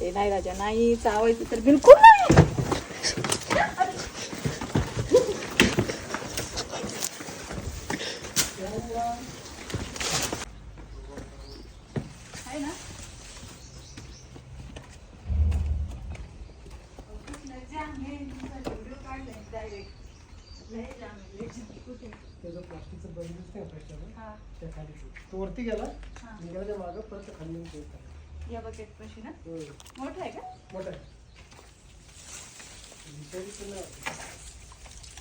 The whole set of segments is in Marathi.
ए नाही राजा नाही चावायचं तर बिलकुल नाही त्याचं प्लास्टिकचं बंद त्या खाली तो वरती गेला. निघाल्या मागं परत खाली. या बकेट पशी ना. मोठा आहे का? मोठा आहे.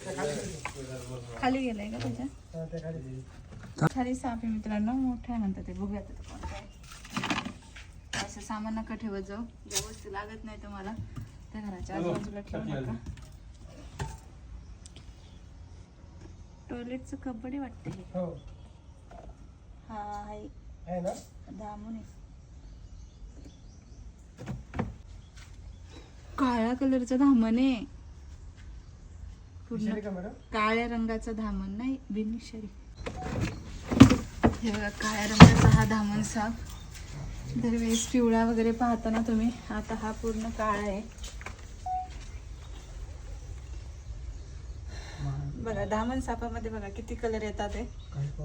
खाली गेला. खाली गेलाय का त्याच्या? हा, त्या खाली साप आहे मित्रांनो मोठा आहे म्हणतात ते. बघूया आता ते कोणतं आहे असं सामान नका ठेवत जाऊ. ज्या वस्तू लागत नाही तुम्हाला त्या घराच्या आजूबाजूला ठेवू नका. टॉयलेटचं कबड्डी वाटते हे हो. हा आहे. आहे ना? दामून आहे. काळ्या कलरचं धामण आहे. पूर्ण काळ्या रंगाचं धामण नाही बिनविषारी. हे बघा काळ्या रंगाचा हा धामण साप दरवेळेस पिवळा वगैरे पाहता ना तुम्ही आता हा पूर्ण काळा आहे. बघा धामण सापामध्ये बघा किती कलर येतात ते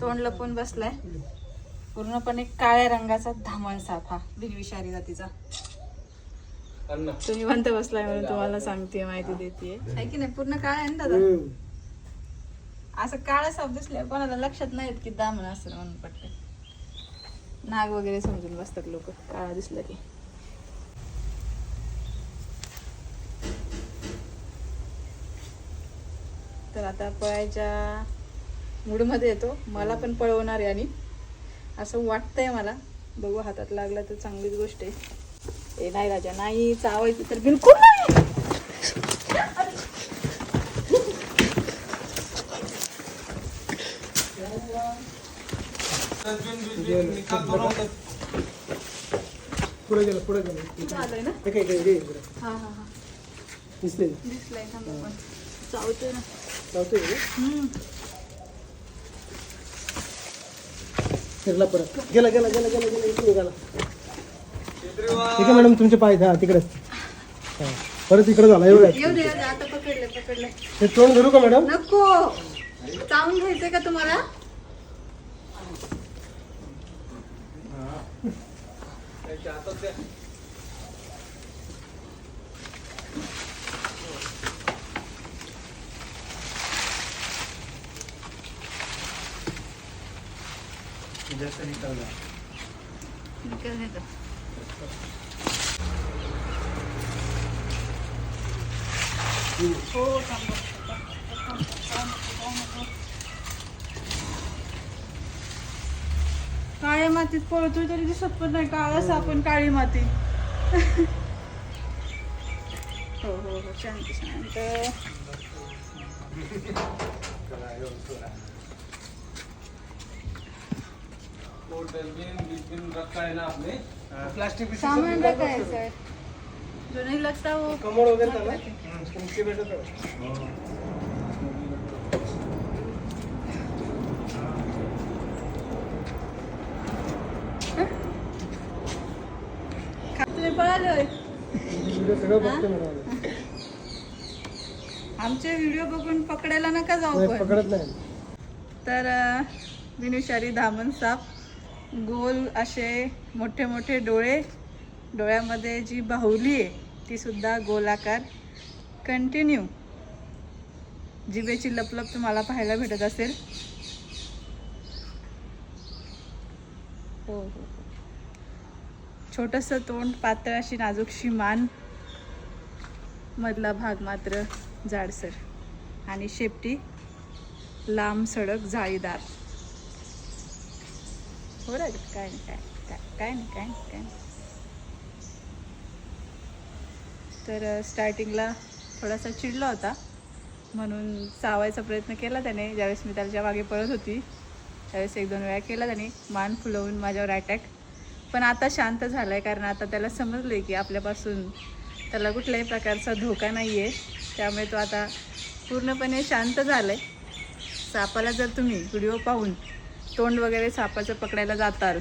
तोंड लपून बसलाय. पूर्णपणे काळ्या रंगाचा धामण साप हा बिनविषारी जातीचा. तुम्ही म्हणता बसलाय म्हणून तुम्हाला सांगते माहिती देते. आहे की नाही पूर्ण काळा आहे ना दादा. असं काळा साप दिसले कोणाला लक्षात नाही येत की दामन असं म्हणून पटते नाग वगैरे समजून बसतात लोक काळा दिसला की. तर आता पळायच्या मूडमध्ये येतो. मला पण पळवणार आहे आणि. असं वाटतंय मला. बघू हातात लागला तर चांगलीच गोष्ट आहे. ए नाही राजा नाही चावायचं तर बिलकुल नाही. पुढे गेलं पुढे गेलं. आलोय ना? काय काय हे. हा हा दिसले दिसलाय थांबा पण चावतोय ना. लावतोय का? हम्म. फिरला परत. गेला गेला गेला गेला गेला इकडे निघाला. ठीक आहे मॅडम तुमचे पाय हा तिकडे हा. परत इकडे झाला एवढं येऊ दे येऊ दे आता पकडले पकडले हे तोंड धरू का मॅडम नको चावून घ्यायचंय का तुम्हाला निकाल देतो. हो थांबा. काळ्या मातीत पळतोय तरी दिसत पण नाही काळा सापण काळी माती हो हो हो शांत शांत प्लास्टिक सामान टाकायचं जो नहीं लगता वो कमोड ना? मॅडम आमचे व्हिडिओ बघून पकडायला नका जाऊ पकडत नाही. तर विनुशारी धामण साप. गोल असे मोठे मोठे डोळे डोळ्यामध्ये जी बाहुली आहे ती सुद्धा गोलाकार. कंटिन्यू जिभेची लपलप तुम्हाला पाहायला भेटत असेल. हो, हो हो. छोटंसं तोंड पातळ अशी नाजूकशी मान. मधला भाग मात्र जाडसर. आणि शेपटी लांब सडक जाळीदार. हो राज काय नाही काय काय काय नाही काय नाही काय नाही तर स्टार्टिंगला थोडासा चिडला होता. म्हणून चावायचा प्रयत्न केला त्याने. ज्यावेळेस मी त्याच्यामागे पळत होती त्यावेळेस एक दोन वेळा केला त्याने. मान फुलवून माझ्यावर अटॅक पण आता शांत झाला आहे कारण आता त्याला समजलं आहे की आपल्यापासून त्याला कुठल्याही प्रकारचा धोका नाही आहे त्यामुळे तो आता पूर्णपणे शांत झाला आहे सापाला जर तुम्ही व्हिडिओ पाहून तोंड वगैरे सापाचं पकडायला जातात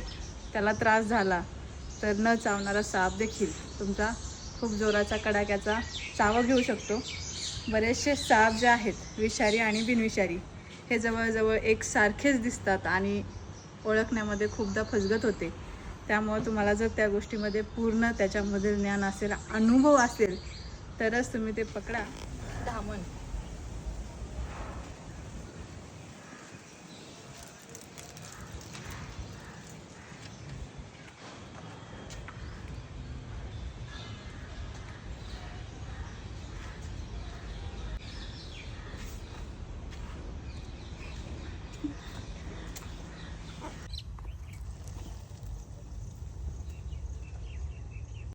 त्याला त्रास झाला तर न चावणारा साप देखील तुमचा खूप जोराचा कडाक्याचा चावा घेऊ शकतो. बरेचसे साप जे आहेत विषारी आणि बिनविषारी हे जवळजवळ एकसारखेच दिसतात आणि ओळखण्यामध्ये खूपदा फसगत होते. त्यामुळं तुम्हाला जर त्या गोष्टीमध्ये पूर्ण त्याच्यामधील ज्ञान असेल अनुभव असेल तरच तुम्ही ते पकडा. धामण.